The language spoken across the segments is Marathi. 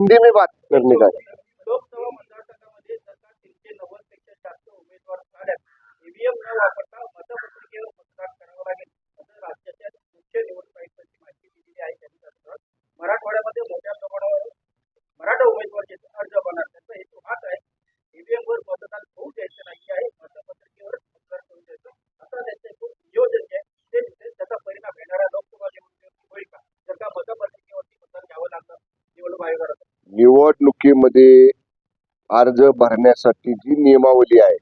हिंदी में बात करने का है. लोकसभा मतदारसंघामध्ये जर का तीनशे नव्वदपेक्षा जास्त उमेदवार झाल्यास ईव्हीएम न वापरता मतपत्रिकेवर मतदान करावं लागेल असं राज्याच्या मुख्य निवडणूक आयुक्तांची माहिती दिलेली आहे त्यांनी त्यानुसार मराठवाड्यामध्ये मोठ्या प्रमाणावर मराठा उमेदवार जे अर्ज बनणार त्याचा हेतू हाच आहे ईव्हीएम वर मतदान होऊ द्यायचं नाही आहे मतपत्रिकेवर मतदान करून द्यायचं असं त्यांचं एक नियोजन जे आहे ते दिसेल त्याचा परिणाम येणाऱ्या लोकसभा निवडणुकीवरती होईल का जर का मतपत्रिकेवरती मतदान घ्यावं लागलं निवडणूक आयोगाला तर? निवडणुकीमध्ये अर्ज भरण्यासाठी जी नियमावली आहे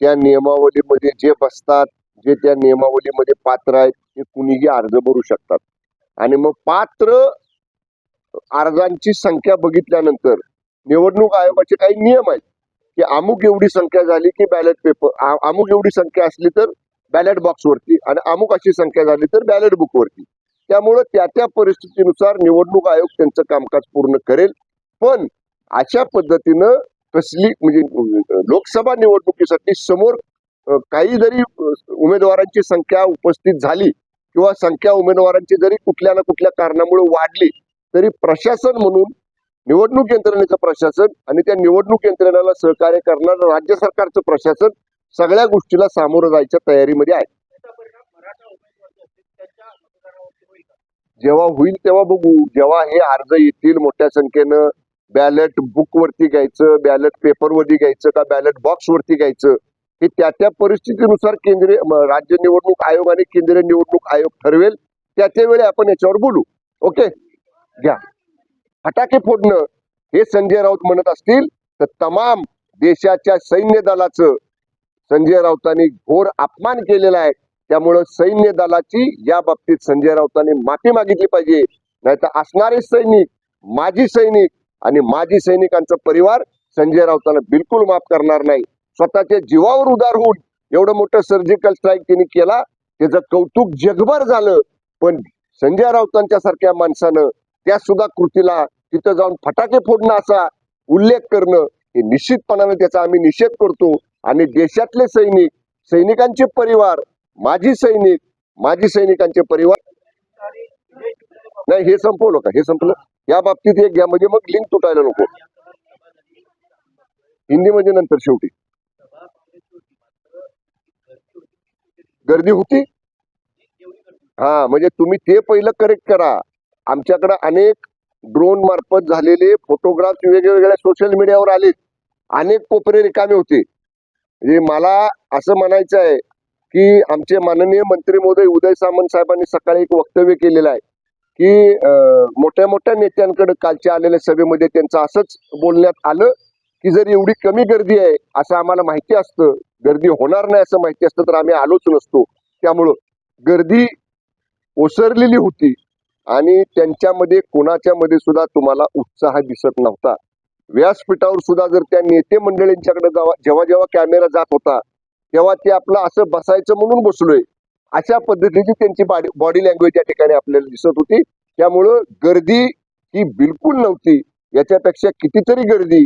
त्या नियमावलीमध्ये जे बसतात जे त्या नियमावलीमध्ये पात्र आहेत ते कुणीही अर्ज भरू शकतात. आणि मग पात्र अर्जांची संख्या बघितल्यानंतर निवडणूक आयोगाचे काही नियम आहेत की अमुक एवढी संख्या झाली की बॅलेट पेपर अमुक एवढी संख्या असली तर बॅलेट बॉक्सवरती आणि अमुक अशी संख्या झाली तर बॅलेट बुकवरती. त्यामुळं त्या त्या परिस्थितीनुसार निवडणूक आयोग त्यांचं कामकाज पूर्ण करेल. पण अशा पद्धतीनं कसली म्हणजे लोकसभा निवडणुकीसाठी समोर काही जरी उमेदवारांची संख्या उपस्थित झाली किंवा संख्या उमेदवारांची जरी कुठल्या ना कुठल्या कारणामुळे वाढली तरी प्रशासन म्हणून निवडणूक यंत्रणेचं प्रशासन आणि त्या निवडणूक यंत्रणेला सहकार्य करणारं राज्य सरकारचं प्रशासन सगळ्या गोष्टीला सामोरं जायच्या तयारीमध्ये आहे. जेव्हा होईल तेव्हा बघू. जेव्हा हे अर्ज येतील मोठ्या संख्येनं बॅलेट बुक वरती घ्यायचं बॅलेट पेपर वरती घ्यायचं का बॅलेट बॉक्स वरती घ्यायचं? हे त्या त्या परिस्थितीनुसार केंद्रीय राज्य निवडणूक आयोग आणि केंद्रीय निवडणूक आयोग ठरवेल. त्या त्यावेळी आपण याच्यावर बोलू. ओके? घ्या. फटाके फोडणं हे संजय राऊत म्हणत असतील तर तमाम देशाच्या सैन्य दलाचं संजय राऊतांनी घोर अपमान केलेला आहे. त्यामुळं सैन्य दलाची या बाबतीत संजय राऊतांनी माफी मागितली पाहिजे. नाहीतर असणारे सैनिक माजी सैनिक आणि माजी सैनिकांचा परिवार संजय राऊतांना बिलकुल माफ करणार नाही. स्वतःच्या जीवावर उदार होऊन एवढं मोठं सर्जिकल स्ट्राईक त्यांनी केला त्याचं कौतुक जगभर झालं. पण संजय राऊतांच्या सारख्या माणसानं त्या सुद्धा कृतीला तिथं जाऊन फटाके फोडणं असा उल्लेख करणं हे निश्चितपणाने त्याचा आम्ही निषेध करतो. आणि देशातले सैनिक सैनिकांचे परिवार माजी सैनिक माजी सैनिकांचे परिवार नाही हे संपवलं का? हे संपलं? या बाबतीत एक घ्या म्हणजे मग लिंक तुटायला नको. हिंदी म्हणजे नंतर शेवटी. गर्दी होती? हा म्हणजे तुम्ही ते पहिलं करेक्ट करा. आमच्याकडे अनेक ड्रोन मार्फत झालेले फोटोग्राफ वेगवेगळ्या सोशल मीडियावर आले अनेक कोपरे रिकामे होते. म्हणजे मला असं म्हणायचं आहे की आमचे माननीय मंत्री महोदय उदय सामंत साहेबांनी सकाळी एक वक्तव्य केलेलं आहे. की अं, मोठ्या मोठ्या नेत्यांकडे कालच्या आलेल्या सभेमध्ये त्यांचं असंच बोलण्यात आलं की जर एवढी कमी गर्दी आहे असं आम्हाला माहिती असतं. गर्दी होणार नाही असं माहिती असतं तर आम्ही आलोच नसतो. त्यामुळं गर्दी ओसरलेली होती आणि त्यांच्यामध्ये कोणाच्या मध्ये सुद्धा तुम्हाला उत्साह दिसत नव्हता. व्यासपीठावर सुद्धा जर त्या नेते मंडळींच्याकडे जेव्हा जेव्हा कॅमेरा जात होता तेव्हा ते आपलं असं बसायचं म्हणून बसलोय. अशा पद्धतीची त्यांची बॉडी बॉडी लँग्वेज या ठिकाणी आपल्याला दिसत होती. त्यामुळं गर्दी ही बिलकुल नव्हती. याच्यापेक्षा कितीतरी गर्दी.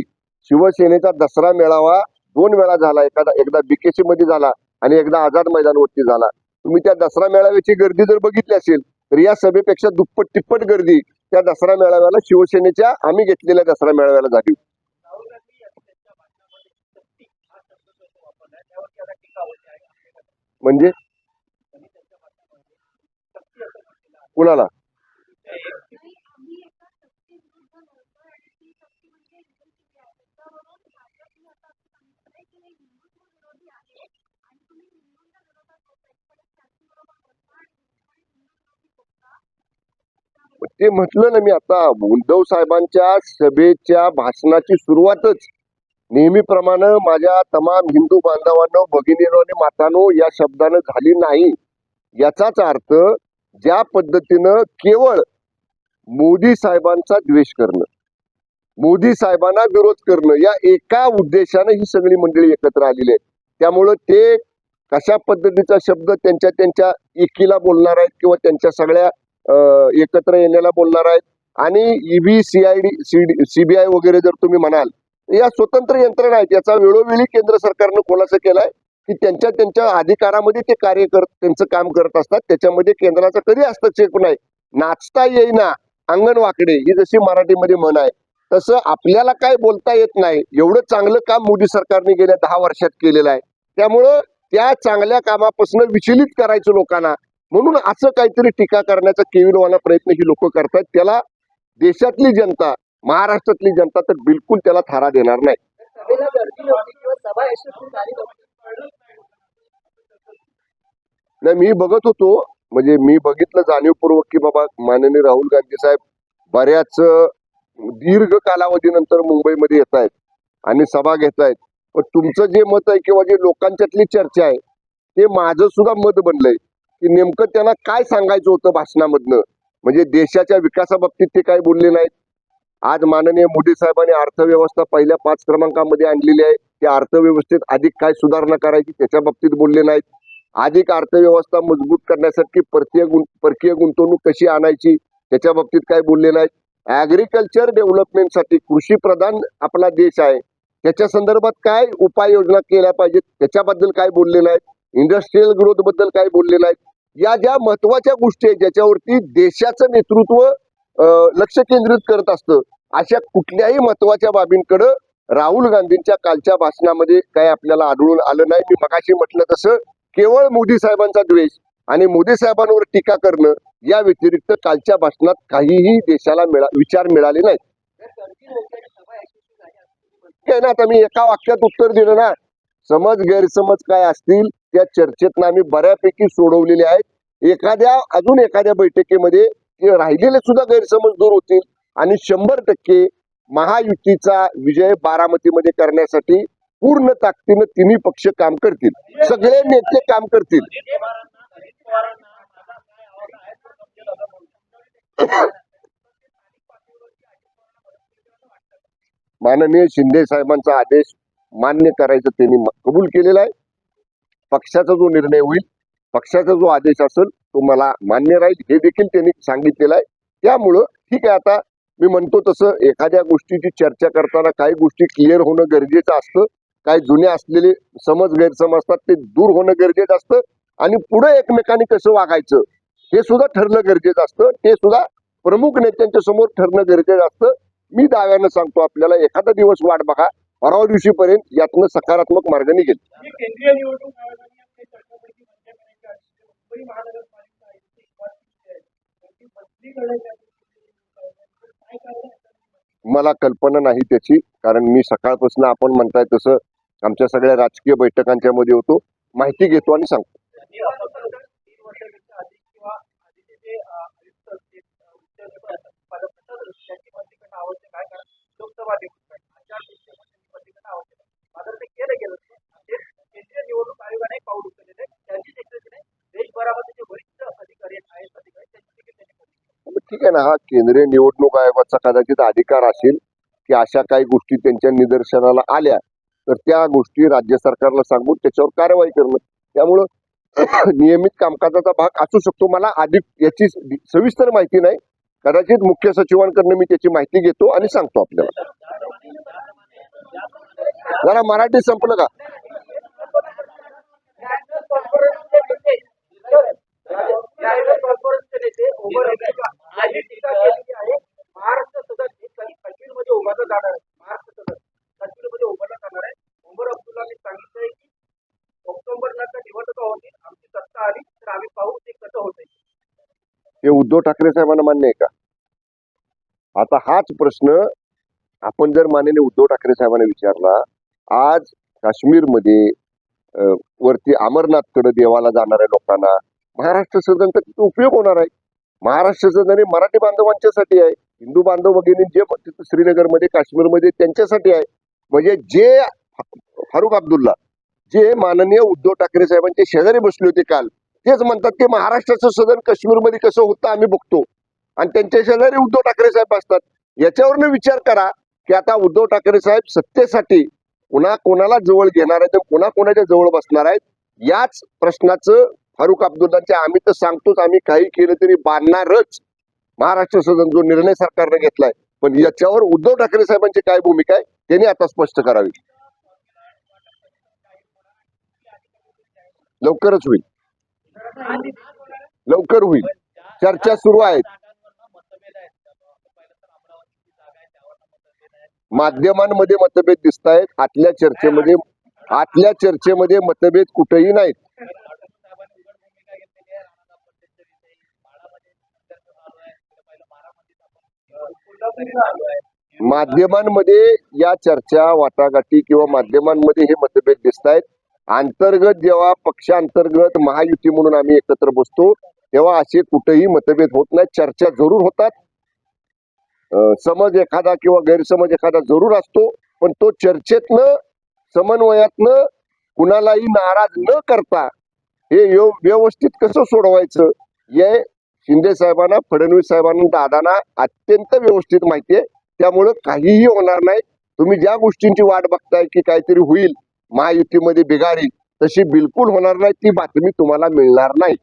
शिवसेनेचा दसरा मेळावा दोन वेळा झाला. एखादा एकदा बीकेसी मध्ये झाला आणि एकदा आझाद मैदानवरती झाला. तुम्ही त्या दसरा मेळाव्याची गर्दी जर बघितली असेल तर या सभेपेक्षा दुप्पट तिप्पट गर्दी त्या दसरा मेळाव्याला शिवसेनेच्या आम्ही घेतलेल्या दसरा मेळाव्याला झाली म्हणजे गांधी यांनी त्यांच्या भाषणामध्ये सक्ती हा शब्द जो तो वापरलाय त्यावरती आता टीका होते आहे म्हणजे त्यांनी त्यांच्या भाषणामध्ये सक्ती असं म्हटलेलं आहे कुणाला? ते म्हटलं ना मी आता उद्धव साहेबांच्या सभेच्या भाषणाची सुरुवातच. नेहमीप्रमाणे माझ्या तमाम हिंदू बांधवांनो भगिनीनो आणि मातानो या शब्दानं झाली नाही. याचाच अर्थ ज्या पद्धतीनं केवळ मोदी साहेबांचा द्वेष करणं मोदी साहेबांना विरोध करणं या एका उद्देशानं ही सगळी मंडळी एकत्र आलेली आहे त्यामुळं ते कशा पद्धतीचा शब्द त्यांच्या त्यांच्या एकीला बोलणार आहेत किंवा त्यांच्या सगळ्या एकत्र येण्याला बोलणार आहेत? आणि ईबी सीआयडी सीबीआय वगैरे जर तुम्ही म्हणाल या स्वतंत्र यंत्रणा आहेत याचा वेळोवेळी केंद्र सरकारनं खुलासा केलाय. की त्यांच्या त्यांच्या अधिकारामध्ये ते कार्य करत त्यांचं काम करत असतात. त्याच्यामध्ये केंद्राचा कधी हस्तक्षेप नाही. नाचता येईना. अंगण वाकडे ही जशी मराठीमध्ये म्हण आहे. तसं आपल्याला काय बोलता येत नाही. एवढं चांगलं काम मोदी सरकारने गेल्या दहा वर्षात केलेलं आहे. त्यामुळं त्या चांगल्या कामापासून विचलित करायचं लोकांना. म्हणून असं काहीतरी टीका करण्याचा केविलवाना प्रयत्न ही लोक करतात. त्याला देशातली जनता महाराष्ट्रातली जनता तर बिलकुल त्याला थारा देणार नाही. नाही मी बघत होतो. म्हणजे मी बघितलं जाणीवपूर्वक की बाबा माननीय राहुल गांधी साहेब बऱ्याच दीर्घ कालावधीनंतर मुंबईमध्ये येत आहेत आणि सभा घेत आहेत. पण तुमचं जे मत आहे किंवा जे लोकांच्यातली चर्चा आहे ते माझं सुद्धा मत बनलंय की नेमकं त्यांना काय सांगायचं होतं भाषणामधनं? म्हणजे देशाच्या विकासाबाबतीत ते काय बोलले नाहीत. आज माननीय मोदी साहेबांनी अर्थव्यवस्था पहिल्या पाच क्रमांकामध्ये आणलेली आहे. त्या अर्थव्यवस्थेत अधिक काय सुधारणा करायची त्याच्या बाबतीत बोलले नाहीत. अधिक अर्थव्यवस्था मजबूत करण्यासाठी परकीय गुं परकीय गुंतवणूक कशी आणायची त्याच्या बाबतीत काय बोलले नाहीत. ऍग्रिकल्चर डेव्हलपमेंटसाठी कृषी प्रधान आपला देश आहे. त्याच्या संदर्भात काय उपाययोजना केल्या पाहिजेत त्याच्याबद्दल काय बोलले नाहीत. इंडस्ट्रीयल ग्रोथबद्दल काय बोलले नाहीत. या ज्या महत्त्वाच्या गोष्टी आहेत ज्याच्यावरती देशाचं नेतृत्व लक्ष केंद्रित करत असतं अशा कुठल्याही महत्त्वाच्या बाबींकडं राहुल गांधींच्या कालच्या भाषणामध्ये काय आपल्याला आढळून आलं नाही. मी मगाशी म्हटलं तसं केवळ मोदी साहेबांचा द्वेष आणि मोदी साहेबांवर टीका करणं या व्यतिरिक्त कालच्या भाषणात काहीही देशाला मिळा विचार मिळाले नाहीत. ना आता मी एका वाक्यात उत्तर दिलं ना समज गैरसमज काय असतील त्या चर्चेतनं आम्ही बऱ्यापैकी सोडवलेले आहेत. एखाद्या अजून एखाद्या बैठकीमध्ये राहिलेले सुद्धा गैरसमज दूर होतील आणि शंभर टक्के महायुतीचा विजय बारामतीमध्ये करण्यासाठी पूर्ण ताकदीनं तिन्ही पक्ष काम करतील. सगळे नेते काम करतील. माननीय शिंदे साहेबांचा आदेश मान्य करायचं त्यांनी कबूल केलेला आहे. पक्षाचा जो निर्णय होईल पक्षाचा जो आदेश असेल तो मला मान्य राहील. हे देखील त्यांनी सांगितलेलं आहे. त्यामुळं ठीक आहे आता मी म्हणतो तसं एखाद्या गोष्टीची चर्चा करताना काही गोष्टी क्लिअर होणं गरजेचं असतं. काही जुने असलेले समज गैरसमज असतात ते दूर होणं गरजेचं असतं. आणि पुढे एकमेकांनी कसं वागायचं हे सुद्धा ठरलं गरजेचं असतं. ते सुद्धा प्रमुख नेत्यांच्या समोर ठरणं गरजेचं असतं. मी दाव्यानं सांगतो आपल्याला एखादा दिवस वाट बघा. परवा दिवशीपर्यंत यातनं सकारात्मक मार्गाने गेले केंद्रीय निवडणूक आयोगाने मला कल्पना नाही त्याची कारण मी सकाळपासून आपण म्हणताय तसं आमच्या सगळ्या राजकीय बैठकांच्या मध्ये होतो माहिती घेतो आणि सांगतो निवडणूक आयोगाने पाऊल उचललेले त्यांची त्यांचीच देशभरामध्ये जे वरिष्ठ अधिकारी आहेत आय एस अधिकारी त्यांची देखील त्यांनी बदली केली. मग ठीक आहे ना हा केंद्रीय निवडणूक आयोगाचा कदाचित अधिकार असेल की अशा काही गोष्टी त्यांच्या निदर्शनाला आल्या तर त्या गोष्टी राज्य सरकारला सांगून त्याच्यावर कारवाई करणं. त्यामुळं नियमित कामकाजाचा भाग असू शकतो. मला अधिक याची सविस्तर माहिती नाही. कदाचित मुख्य सचिवांकडनं मी त्याची माहिती घेतो आणि सांगतो आपल्याला. जरा मराठी संपलं का नॅशनल कॉन्फरन्सचे नेते नॅशनल कॉन्फरन्सचे नेते उमर अब्दुल्ला यांनी टीका केलेली आहे महाराष्ट्र सदन हे कधी काश्मीरमध्ये उभारलं जाणार आहे महाराष्ट्र सदन काश्मीरमध्ये उभारलं जाणार आहे उमर अब्दुल्लाने सांगितलंय की ऑक्टोबर नंतर निवडणुका होतील आमची सत्ता आली तर आम्ही पाहू ते कसं होतंय हे उद्धव ठाकरे साहेबांना मान्य आहे का? आता हाच प्रश्न आपण जर माननीय उद्धव ठाकरे साहेबांना विचारला आज काश्मीरमध्ये वरती अमरनाथकडे देवाला जाणाऱ्या लोकांना महाराष्ट्र सदनचा किती उपयोग होणार आहे. महाराष्ट्र सदन हे मराठी बांधवांच्यासाठी आहे. हिंदू बांधव वगैरे जे तिथं श्रीनगरमध्ये काश्मीरमध्ये त्यांच्यासाठी आहे. म्हणजे जे फारुख अब्दुल्ला जे माननीय उद्धव ठाकरे साहेबांचे शेजारी बसले होते काल तेच म्हणतात की महाराष्ट्राचं सदन काश्मीरमध्ये कसं होतं आम्ही बघतो. आणि त्यांच्या शेजारी उद्धव ठाकरे साहेब असतात. याच्यावरनं विचार करा की आता उद्धव ठाकरे साहेब सत्तेसाठी कुणा कोणाला जवळ घेणार आहेत कोणा कोणाच्या जवळ बसणार आहेत याच प्रश्नाचं फारुख अब्दुल्लाच्या आम्ही तर सांगतोच आम्ही काही केलं तरी बांधणारच महाराष्ट्र सदन जो निर्णय सरकारने घेतलाय. पण याच्यावर उद्धव ठाकरे साहेबांची काय भूमिका आहे त्यांनी आता स्पष्ट करावी. लवकरच होईल. लवकर होईल. चर्चा सुरू आहेत. माध्यमांमध्ये मतभेद दिसत आहेत आतल्या चर्चेमध्ये आतल्या चर्चेमध्ये मतभेद कुठेही नाहीत. माध्यमांमध्ये या चर्चा वाटाघाटी किंवा माध्यमांमध्ये हे मतभेद दिसत आहेत अंतर्गत जेव्हा पक्षांतर्गत महायुती म्हणून आम्ही एकत्र बसतो तेव्हा असे कुठेही मतभेद होत नाही चर्चा जरूर होतात. समज एखादा किंवा गैरसमज एखादा जरूर असतो पण तो चर्चेतनं समन्वयातनं कुणालाही नाराज न करता हे व्यवस्थित कसं सोडवायचं हे शिंदे साहेबांना फडणवीस साहेबांना दादांना अत्यंत व्यवस्थित माहिती आहे. त्यामुळं काहीही होणार नाही. तुम्ही ज्या गोष्टींची वाट बघताय की काहीतरी होईल महायुतीमध्ये बिघाडी तशी बिलकुल होणार नाही ती बातमी तुम्हाला मिळणार नाही.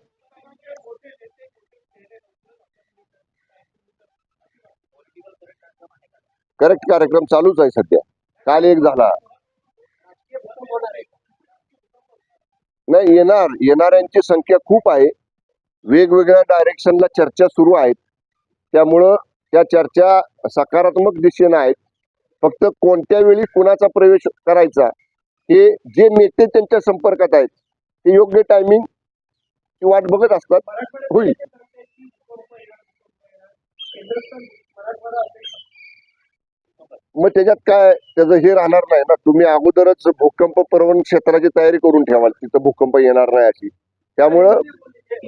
करेक्ट कार्यक्रम चालूच आहे सध्या. काल एक झाला. नाही येणार येणाऱ्यांची संख्या खूप आहे. वेगवेगळ्या डायरेक्शनला चर्चा सुरू आहेत. त्यामुळं त्या चर्चा सकारात्मक दिशेनं आहेत. फक्त कोणत्या वेळी कुणाचा प्रवेश करायचा हे जे नेते त्यांच्या संपर्कात आहेत ते योग्य टायमिंग वाट बघत असतात. होईल. मग त्याच्यात काय? त्याचं हे राहणार नाही ना. तुम्ही अगोदरच भूकंप परवण क्षेत्राची तयारी करून ठेवाल. तिथं भूकंप येणार नाही अशी. त्यामुळं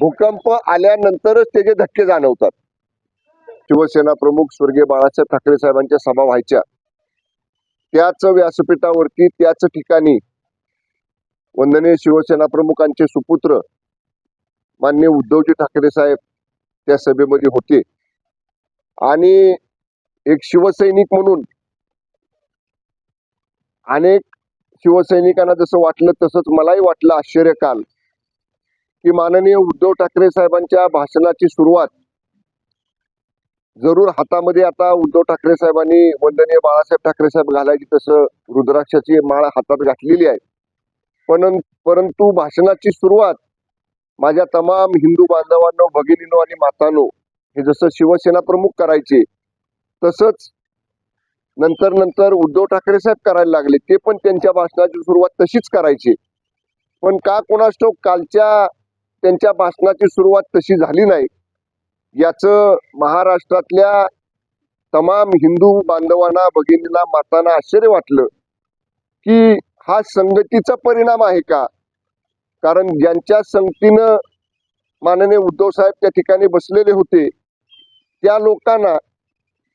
भूकंप आल्यानंतरच त्याचे धक्के जाणवतात. शिवसेना प्रमुख स्वर्गीय बाळासाहेब ठाकरे साहेबांच्या सभा व्हायच्या. त्याच व्यासपीठावरती त्याच ठिकाणी वंदनीय शिवसेना प्रमुखांचे सुपुत्र मान्य उद्धवजी ठाकरे साहेब त्या सभेमध्ये होते. आणि एक शिवसैनिक म्हणून अनेक शिवसैनिकांना जसं वाटलं तसंच मलाही वाटलं आश्चर्य काल की माननीय उद्धव ठाकरे साहेबांच्या भाषणाची सुरुवात जरूर हातामध्ये आता उद्धव ठाकरे साहेबांनी वंदनीय बाळासाहेब ठाकरे साहेब घालायची तसं रुद्राक्षाची माळ हातात घातलेली आहे. पण परंतु भाषणाची सुरुवात माझ्या तमाम हिंदू बांधवांनो भगिनीनो आणि मातानो हे जसं शिवसेना प्रमुख करायचे तसंच नंतर नंतर उद्धव ठाकरे साहेब करायला लागले ते पण त्यांच्या भाषणाची सुरुवात तशीच करायची. पण का कोणास कालच्या त्यांच्या भाषणाची सुरुवात तशी झाली नाही. याचं महाराष्ट्रातल्या तमाम हिंदू बांधवांना भगिनींना मातांना आश्चर्य वाटलं की हा संगतीचा परिणाम आहे का? कारण ज्यांच्या संगतीनं माननीय उद्धव साहेब त्या ठिकाणी बसलेले होते त्या लोकांना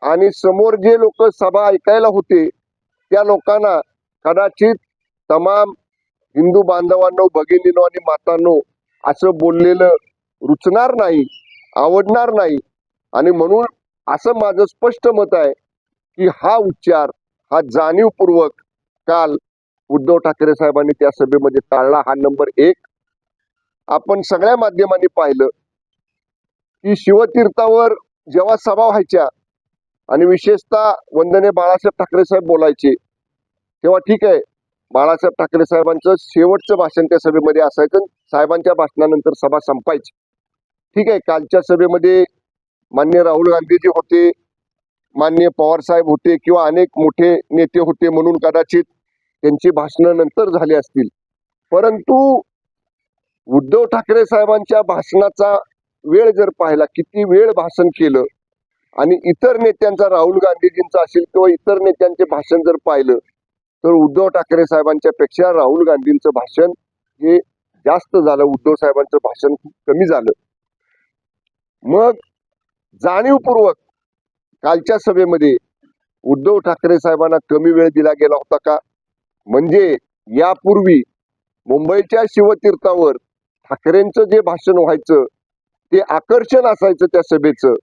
आणि समोर जे लोक सभा ऐकायला होते त्या लोकांना कदाचित तमाम हिंदू बांधवांनो भगिनीनो आणि मातांनो असं बोललेलं रुचणार नाही. आवडणार नाही. आणि म्हणून असं माझं स्पष्ट मत आहे की हा उच्चार हा जाणीवपूर्वक काल उद्धव ठाकरे साहेबांनी त्या सभेमध्ये टाळला. हा नंबर एक. आपण सगळ्या माध्यमांनी पाहिलं की शिवतीर्थावर जेव्हा सभा व्हायच्या आणि विशेषतः वंदने बाळासाहेब ठाकरे साहेब बोलायचे तेव्हा ठीक आहे. बाळासाहेब ठाकरे साहेबांचं शेवटचं भाषण त्या सभेमध्ये असायचं साहेबांच्या भाषणानंतर सभा संपायची. ठीक आहे कालच्या सभेमध्ये मान्य राहुल गांधीजी होते मान्य पवार साहेब होते किंवा अनेक मोठे नेते होते म्हणून कदाचित त्यांची भाषणं नंतर झाली असतील. परंतु उद्धव ठाकरे साहेबांच्या भाषणाचा वेळ जर पाहिला किती वेळ भाषण केलं आणि इतर नेत्यांचा राहुल गांधीजींचा असेल किंवा इतर नेत्यांचे भाषण जर पाहिलं तर उद्धव ठाकरे साहेबांच्या पेक्षा राहुल गांधींचं भाषण हे जास्त झालं उद्धव साहेबांचं भाषण खूप कमी झालं. मग जाणीवपूर्वक कालच्या सभेमध्ये उद्धव ठाकरे साहेबांना कमी वेळ दिला गेला होता का? म्हणजे यापूर्वी मुंबईच्या शिवतीर्थावर ठाकरेंचं जे भाषण व्हायचं ते आकर्षण असायचं त्या सभेचं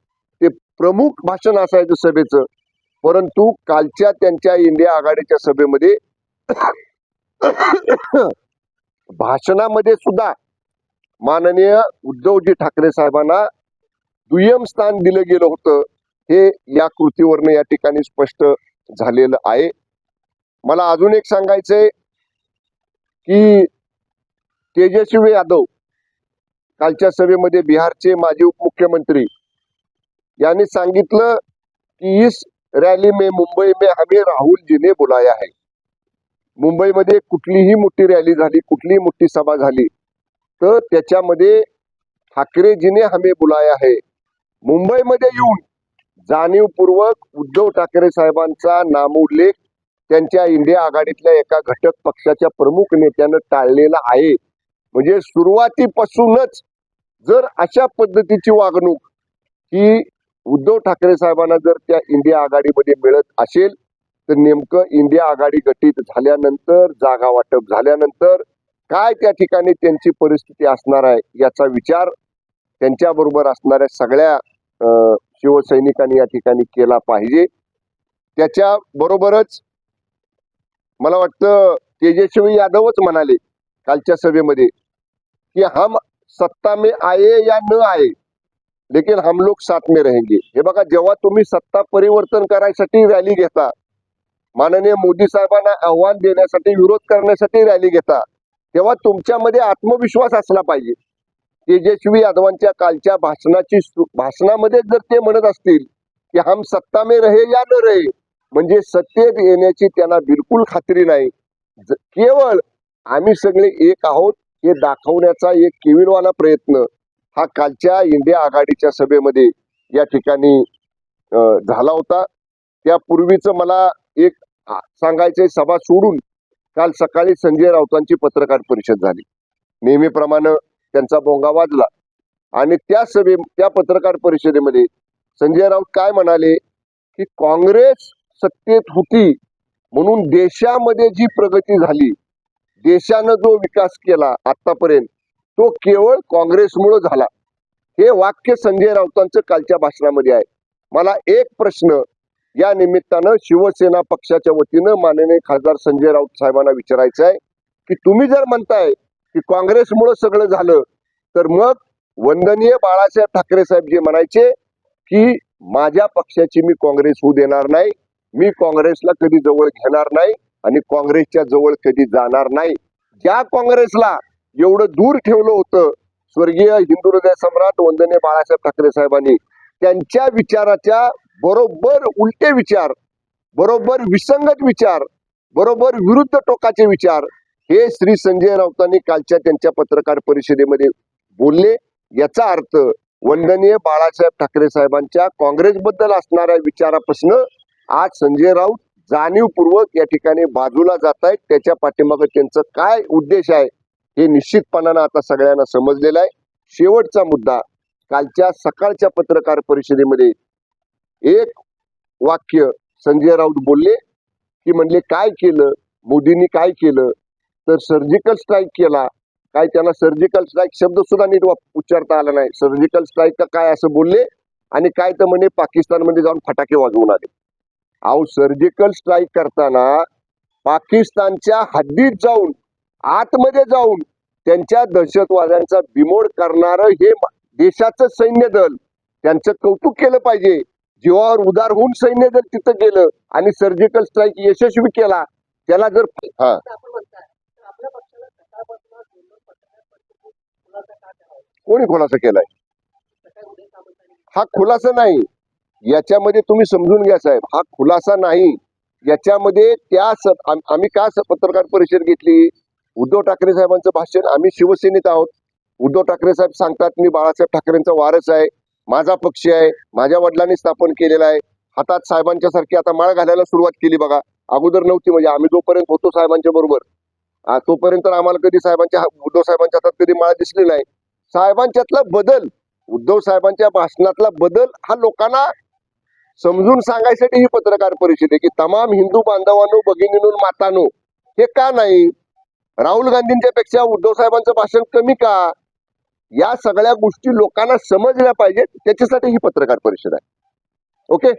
ते प्रमुख भाषण असायचं सभेचं. परंतु कालच्या त्यांच्या इंडिया आघाडीच्या सभेमध्ये भाषणामध्ये सुद्धा माननीय उद्धवजी ठाकरे साहेबांना दुय्यम स्थान दिलं गेलं होतं. हे या कृतीवरनं या ठिकाणी स्पष्ट झालेलं आहे. मला अजून एक सांगायचंय की तेजस्वी यादव कालच्या सभेमध्ये बिहारचे माजी उपमुख्यमंत्री यांनी सांगितलं की इस रॅली में मुंबई में हमें राहुल जीने ने है. मुंबईमध्ये कुठलीही मोठी रॅली झाली कुठलीही मोठी सभा झाली तर त्याच्यामध्ये ठाकरेजीने हमें बुलाया है. मुंबईमध्ये येऊन जाणीवपूर्वक उद्धव ठाकरे साहेबांचा नामोल्लेख त्यांच्या इंडिया आघाडीतल्या एका घटक पक्षाच्या प्रमुख नेत्यानं टाळलेला आहे. म्हणजे सुरुवातीपासूनच जर अशा पद्धतीची वागणूक की उद्धव ठाकरे साहेबांना जर त्या इंडिया आघाडीमध्ये मिळत असेल तर नेमकं इंडिया आघाडी गठीत झाल्यानंतर जागा वाटप झाल्यानंतर काय त्या ठिकाणी त्यांची परिस्थिती असणार आहे याचा विचार त्यांच्याबरोबर असणाऱ्या सगळ्या शिवसैनिकांनी या ठिकाणी केला पाहिजे. त्याच्या बरोबरच मला वाटतं तेजस्वी यादवच म्हणाले कालच्या सभेमध्ये की हम सत्ता में आए या न आहे लेकिन हम लोग साथ में रहेंगे. हे बघा जेव्हा तुम्ही सत्ता परिवर्तन करायसाठी रॅली घेता माननीय मोदी साहेबांना आव्हान देण्यासाठी विरोध करण्यासाठी रॅली घेता तेव्हा तुमच्यामध्ये आत्मविश्वास असला पाहिजे. तेजस्वी यादवांच्या कालच्या भाषणाची भाषणामध्ये जर ते म्हणत असतील की हम सत्ता में रहे या न रहे म्हणजे सत्तेत येण्याची त्यांना बिलकुल खात्री नाही. केवळ आम्ही सगळे एक आहोत हे दाखवण्याचा एक केविलवाना प्रयत्न हा कालच्या इंडिया आघाडीच्या सभेमध्ये या ठिकाणी झाला होता. त्यापूर्वीच मला एक आ, सांगायचंय सभा सोडून काल सकाळी संजय राऊतांची पत्रकार परिषद झाली. नेहमीप्रमाणे त्यांचा बोंगा वाजला. आणि त्या सभे त्या पत्रकार परिषदेमध्ये संजय राऊत काय म्हणाले? की काँग्रेस सत्तेत होती म्हणून देशामध्ये जी प्रगती झाली देशानं जो विकास केला आतापर्यंत तो केवळ काँग्रेसमुळे झाला. हे वाक्य संजय राऊतांचं कालच्या भाषणामध्ये आहे. मला एक प्रश्न या निमित्तानं शिवसेना पक्षाच्या वतीनं माननीय खासदार संजय राऊत साहेबांना विचारायचं आहे की तुम्ही जर म्हणताय की काँग्रेसमुळं सगळं झालं. तर मग वंदनीय बाळासाहेब ठाकरे साहेब जे म्हणायचे की माझ्या पक्षाची मी काँग्रेस होऊ देणार नाही मी काँग्रेसला कधी जवळ घेणार नाही आणि काँग्रेसच्या जवळ कधी जाणार नाही. ज्या काँग्रेसला एवढं दूर ठेवलं होतं स्वर्गीय हिंदू हृदय सम्राट वंदनीय बाळासाहेब ठाकरे साहेबांनी त्यांच्या विचाराच्या बरोबर उलटे विचार बरोबर विसंगत विचार बरोबर विरुद्ध टोकाचे विचार हे श्री संजय राऊतांनी कालच्या त्यांच्या पत्रकार परिषदेमध्ये बोलले. याचा अर्थ वंदनीय बाळासाहेब ठाकरे साहेबांच्या काँग्रेसबद्दल असणाऱ्या विचारापासून आज संजय राऊत जाणीवपूर्वक या ठिकाणी बाजूला जात आहेत त्याच्या पाठीमागे त्यांचं काय उद्देश आहे हे निश्चितपणानं आता सगळ्यांना समजलेलं आहे. शेवटचा मुद्दा कालच्या सकाळच्या पत्रकार परिषदेमध्ये एक वाक्य संजय राऊत बोलले की म्हणले काय केलं? मोदींनी काय केलं? तर सर्जिकल स्ट्राईक केला. काय त्याला सर्जिकल स्ट्राईक शब्द सुद्धा नीट उच्चारता आला नाही. सर्जिकल स्ट्राईक का काय असं बोलले? आणि काय तर म्हणे पाकिस्तानमध्ये जाऊन फटाके वाजवून आले. अहो सर्जिकल स्ट्राईक करताना पाकिस्तानच्या हद्दीत जाऊन आतमध्ये जाऊन त्यांच्या दहशतवाद्यांचा बिमोड करणारं हे देशाचं सैन्य दल त्यांचं कौतुक केलं पाहिजे. जीवावर उदार होऊन सैन्य दल तिथं गेलं आणि सर्जिकल स्ट्राईक यशस्वी केला. त्याला जर हा आपण म्हणताय तर आपल्या पक्षाला सकाळपासून दोन दोन पत्रकार खुलासा का करावा कोणी खुलासा केलाय? हा खुलासा नाही. याच्यामध्ये तुम्ही समजून घ्या साहेब. हा खुलासा नाही. याच्यामध्ये त्या आम्ही का पत्रकार परिषद घेतली? उद्धव ठाकरे साहेबांचं भाषण आम्ही शिवसेनेत आहोत. उद्धव ठाकरे साहेब सांगतात मी बाळासाहेब ठाकरेंचा वारस आहे. माझा पक्ष आहे. माझ्या वडिलांनी स्थापन केलेला आहे. हातात साहेबांच्या सारखी आता माळ घालायला सुरुवात केली बघा. अगोदर नव्हती म्हणजे आम्ही जोपर्यंत होतो साहेबांच्या बरोबर. तोपर्यंत आम्हाला कधी साहेबांच्या उद्धव साहेबांच्या हातात कधी माळ दिसली नाही. साहेबांच्यातला बदल उद्धव साहेबांच्या भाषणातला बदल हा लोकांना समजून सांगायसाठी ही पत्रकार परिषद आहे की तमाम हिंदू बांधवांनो भगिनीनो मातानो हे का नाही? राहुल गांधींच्या पेक्षा उद्धव साहेबांचं भाषण कमी का? या सगळ्या गोष्टी लोकांना समजल्या पाहिजेत त्याच्यासाठी ही पत्रकार परिषद आहे. ओके?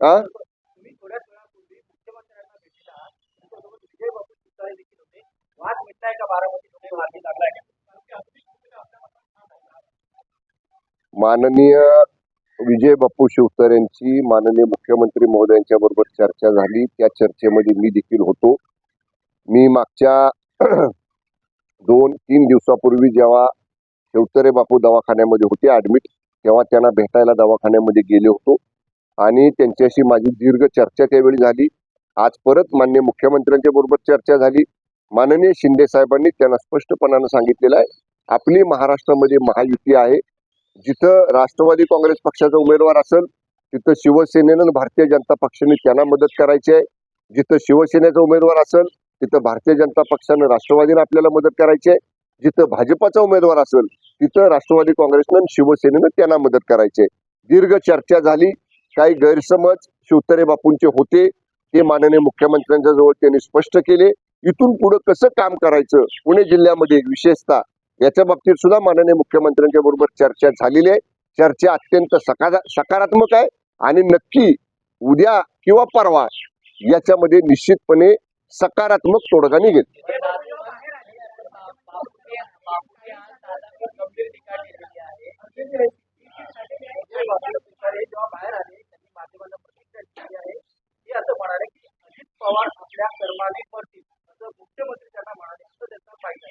हा भेटला तुमच्यासोबत विजय बापू सुतारे देखील होते वाद मिटलाय का बारामतीमध्ये मार्गी लागलाय का कारण की अगदी कुठेतरी आपल्या मनात ठाम आहे. माननीय विजय बापू शिवतरेंची माननीय मुख्यमंत्री महोदयांच्या बरोबर चर्चा झाली. त्या चर्चेमध्ये मी देखील होतो. मी मागच्या दोन तीन दिवसापूर्वी जेव्हा शिवतरे बापू दवाखान्यामध्ये होते ऍडमिट तेव्हा त्यांना भेटायला दवाखान्यामध्ये गेले होतो. आणि त्यांच्याशी माझी दीर्घ चर्चा त्यावेळी झाली. आज परत मान्य मुख्यमंत्र्यांच्या बरोबर चर्चा झाली. माननीय शिंदे साहेबांनी त्यांना स्पष्टपणानं सांगितलेलं आहे आपली महाराष्ट्रामध्ये महायुती आहे. जिथं राष्ट्रवादी काँग्रेस पक्षाचा उमेदवार असेल तिथं शिवसेनेनं भारतीय जनता पक्षाने त्यांना मदत करायची आहे. जिथं शिवसेनेचा उमेदवार असेल तिथं भारतीय जनता पक्षानं राष्ट्रवादीनं आपल्याला मदत करायची आहे. जिथं भाजपाचा उमेदवार असेल तिथं राष्ट्रवादी काँग्रेसनं शिवसेनेनं त्यांना मदत करायची आहे. दीर्घ चर्चा झाली काही गैरसमज शिवतरे बापूंचे होते ते माननीय मुख्यमंत्र्यांच्या जवळ त्यांनी स्पष्ट केले. इथून पुढे कसं काम करायचं? पुणे जिल्ह्यामध्ये विशेषतः याच्या बाबतीत सुद्धा माननीय मुख्यमंत्र्यांच्या बरोबर चर्चा झालेली आहे. चर्चा अत्यंत सकारात्मक आहे आणि नक्की उद्या किंवा परवा याच्यामध्ये निश्चितपणे सकारात्मक तोडगा निघेल. पवार आपल्या कर्माने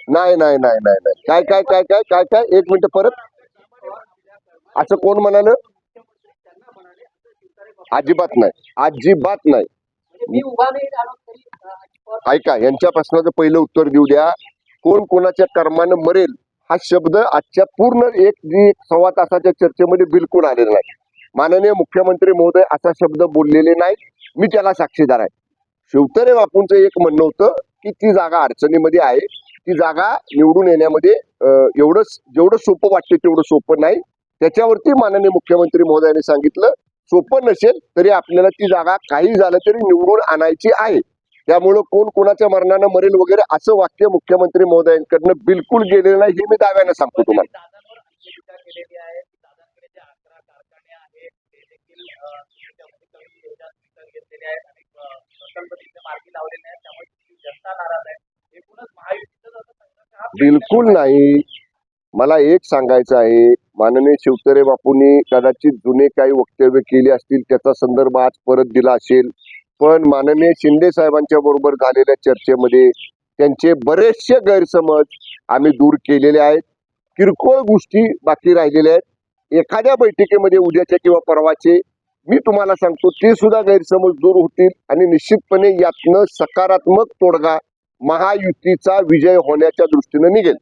नाही नाही नाही नाही नाही. काय काय काय काय काय काय? एक मिनिट परत. असं कोण म्हणाल? अजिबात नाही. अजिबात नाही. म्हणजे नाही ऐका यांच्या प्रश्नाचं पहिलं उत्तर देऊ द्या. कोण कोणाच्या कर्मानं मरेल हा शब्द आजच्या पूर्ण एक जी सव्वा तासाच्या चर्चेमध्ये बिलकुल आलेला नाही. माननीय मुख्यमंत्री महोदय असा शब्द बोललेले नाहीत. मी त्याला साक्षीदार आहे. शिवतरे बापूंचं एक म्हणणं होतं की ती जागा अडचणीमध्ये आहे. ती जागा निवडून येण्यामध्ये एवढं जेवढं सोपं वाटते तेवढं सोपं नाही. त्याच्यावरती माननीय मुख्यमंत्री महोदयाने सांगितलं सोपं नसेल तरी आपल्याला ती जागा काही झालं तरी निवडून आणायची आहे. त्यामुळं कोण कोणाच्या मरणानं मरेल वगैरे असं वाक्य मुख्यमंत्री महोदयांकडनं बिलकुल गेलेलं नाही हे मी दाव्यानं सांगतो तुम्हाला दादांवर आणखी टीका केलेली आहे की दादांकडे जे अकरा कारखाने आहेत ते देखील अं, त्यामध्ये कमी ह्याच्यात विकत घेतलेले आहेत आणि अं, प्रकल्पतीचे मार्गी लावलेले आहेत त्यामुळे ती जनता नाराज आहे एकूणच महायुतीचं जसं संघर्ष हा बिलकुल नाही. मला एक सांगायचं आहे माननीय शिवतरे बापूंनी कदाचित जुने काही वक्तव्य केले असतील त्याचा संदर्भ आज परत दिला असेल. पण माननीय शिंदे साहेबांच्या बरोबर झालेल्या चर्चेमध्ये त्यांचे बरेचसे गैरसमज आम्ही दूर केलेले आहेत. किरकोळ गोष्टी बाकी राहिलेल्या आहेत. एखाद्या बैठकीमध्ये उद्याच्या किंवा परवाचे मी तुम्हाला सांगतो ते सुद्धा गैरसमज दूर होतील आणि निश्चितपणे यातनं सकारात्मक तोडगा महायुतीचा विजय होण्याच्या दृष्टीने निघेल.